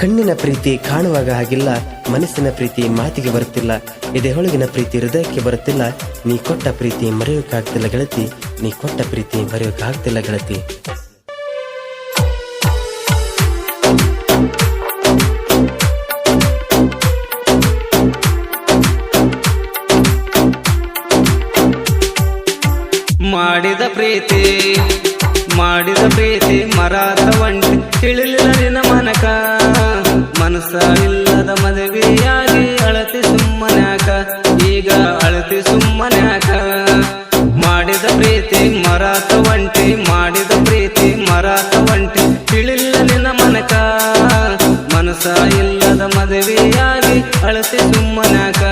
ಕಣ್ಣಿನ ಪ್ರೀತಿ ಕಾಣುವಾಗ ಹಾಗಿಲ್ಲ, ಮನಸ್ಸಿನ ಪ್ರೀತಿ ಮಾತಿಗೆ ಬರುತ್ತಿಲ್ಲ. ಎದೆಹೊಳಗಿನ ಪ್ರೀತಿ ಹೃದಯಕ್ಕೆ ಬರುತ್ತಿಲ್ಲ. ನೀ ಕೊಟ್ಟ ಪ್ರೀತಿ ಮರೆಯೋಕ್ಕಾಗ್ತಿಲ್ಲ ಗೆಳತಿ, ನೀ ಕೊಟ್ಟ ಪ್ರೀತಿ ಮರೆಯೋಕ್ಕಾಗ್ತಿಲ್ಲ ಗೆಳತಿ. ಮಾಡಿದ ಪ್ರೀತಿ ಮಾಡಿದ ಪ್ರೀತಿ ಮರಾದ ಒಂಟಿ, ತಿಳಿಲಿಲ್ಲ ನಿನ್ನ ಮನಕ. ಮನಸ್ಸ ಇಲ್ಲದ ಮದುವೆಯಾಗಿ ಅಳತಿ ಸುಮ್ಮನ್ಯಾಕ ಈಗ ಅಳತಿ ಸುಮ್ಮನ್ಯಾಕ ಮಾಡಿದ ಪ್ರೀತಿ ಮರಾತ ಒಂಟಿ, ಮಾಡಿದ ಪ್ರೀತಿ ಮರಾತ ಒಂಟಿ. ತಿಳಿಲ್ಲ ನಿನ್ನ ಮನಕ, ಮನಸ್ಸ ಇಲ್ಲದ ಮದುವೆಯಾಗಿ ಅಳತಿ ಸುಮ್ಮನ್ಯಾಕ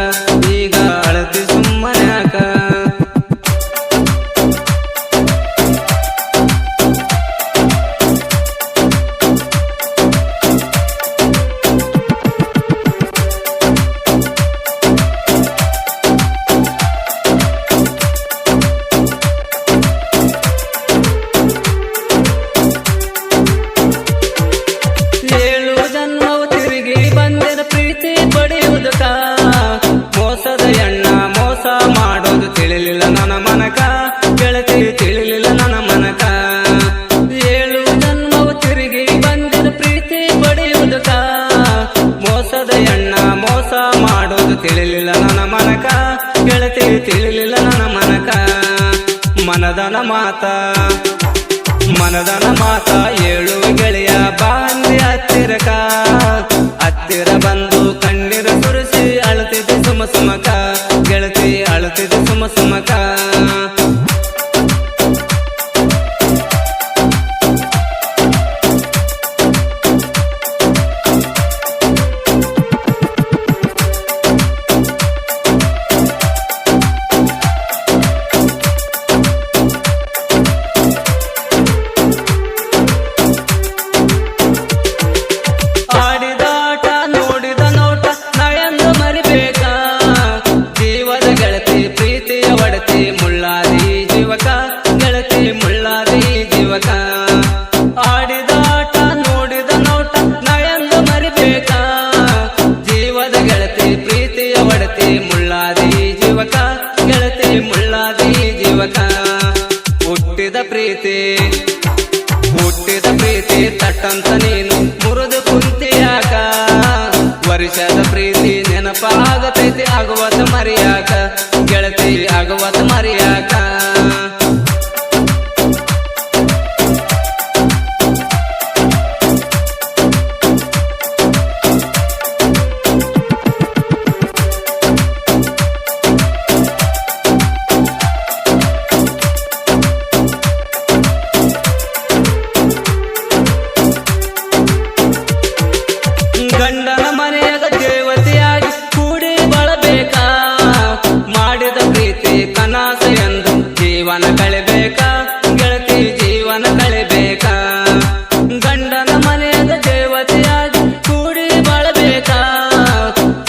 ಮನದನ ಮಾತ ಮನದನ ಮಾತ ಏಳು ಗೆಳೆಯ ಬಾಂದಿ ಹತ್ತಿರಕ ಹುಟ್ಟಿದ ಪ್ರೀತಿ. ಹುಟ್ಟಿದ ಪ್ರೀತಿ ತಟ್ಟಂತ ನೀನು. ಮುರಿದು ಕುಂತಿಯಾಕ ವರ್ಷದ ಪ್ರೀತಿ ನೆನಪಾಗತೈತಿ, ಆಗುವತ್ತ ಮರಿಯಾಕ. ಗೆಳತಿ, ಆಗುವತ್ತ ಮರಿಯಾಕ. ಜೀವನ ಕಳೆಬೇಕ? ಗೆಳತಿ ಜೀವನ ಕಳೆಬೇಕ? ಗಂಡನ ಮನೆಯದ ದೇವತೆಯಾಗಿ ಕೂಡಿ ಬಾಳಬೇಕ?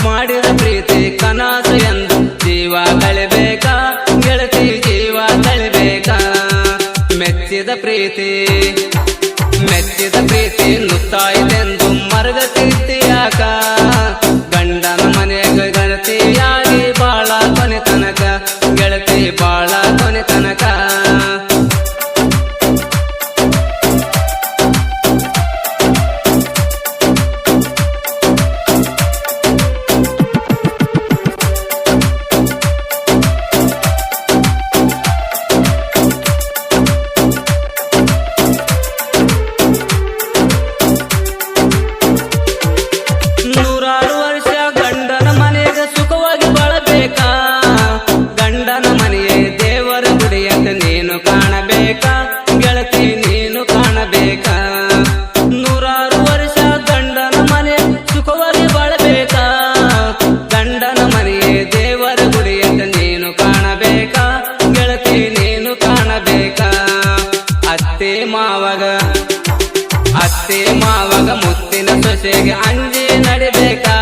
ಮಾಡಿದ ಪ್ರೀತಿ ಕನಸು ಎಂದು ಜೀವ ಕಳೆಬೇಕಾ? ಗೆಳತಿ ಜೀವ ಕಳೆಬೇಕ? ಮೆಚ್ಚಿದ ಪ್ರೀತಿ ಮೆಚ್ಚಿದ ಪ್ರೀತಿ ನುತ್ತಾಯಿತೆಂದು ಮರಗತಿಯಾಕ ಸುಖವಾಗಿ ಬಾಳಬೇಕ? ಗಂಡನ ಮನೆಯೇ ದೇವರ ಗುಡಿಯಂತೆ ನೀನು ಕಾಣಬೇಕಾ? ಗೆಳತಿ ನೀನು ಕಾಣಬೇಕಾ? ಅತ್ತೆ ಮಾವಗ, ಅತ್ತೆ ಮಾವಾಗ ಮುತ್ತಿನ ಸೊಸೆಗೆ ಅಂಜಿ ನಡಿಬೇಕಾ?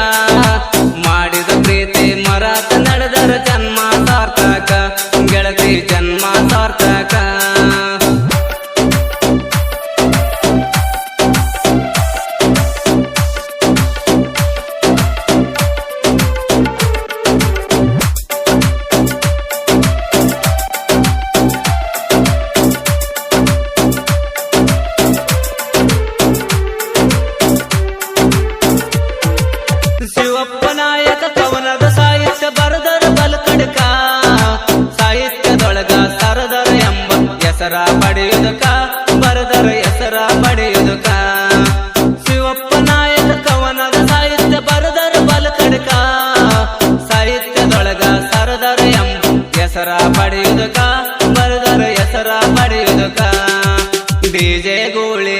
ಮಾಡಿದ ಪ್ರೀತಿ ಮರಾತ ನಡೆದರ ಜನ್ಮ ಸಾರ್ಥಕ. ಗೆಳತಿ ಜನ್ಮ ಸಾರ್ಥಕ. ಹೆಸರ ಪಡೆಯುವುದಕ್ಕ ಬರದರ ಹೆಸರ ಪಡೆಯುವುದಕ್ಕ ಶಿವಪ್ಪ ನಾಯಕ ಕವನದ ಸಾಹಿತ್ಯ ಬರದರ ಬಲ ಕಡಕ ಸಾಹಿತ್ಯದೊಳಗ ಸರದರ ಎಂಬ ಹೆಸರ ಪಡೆಯುವುದಕ್ಕ ಬರದರ ಹೆಸರ ಪಡೆಯುವುದಕ್ಕ ಡಿಜೆ ಗೋಳಿ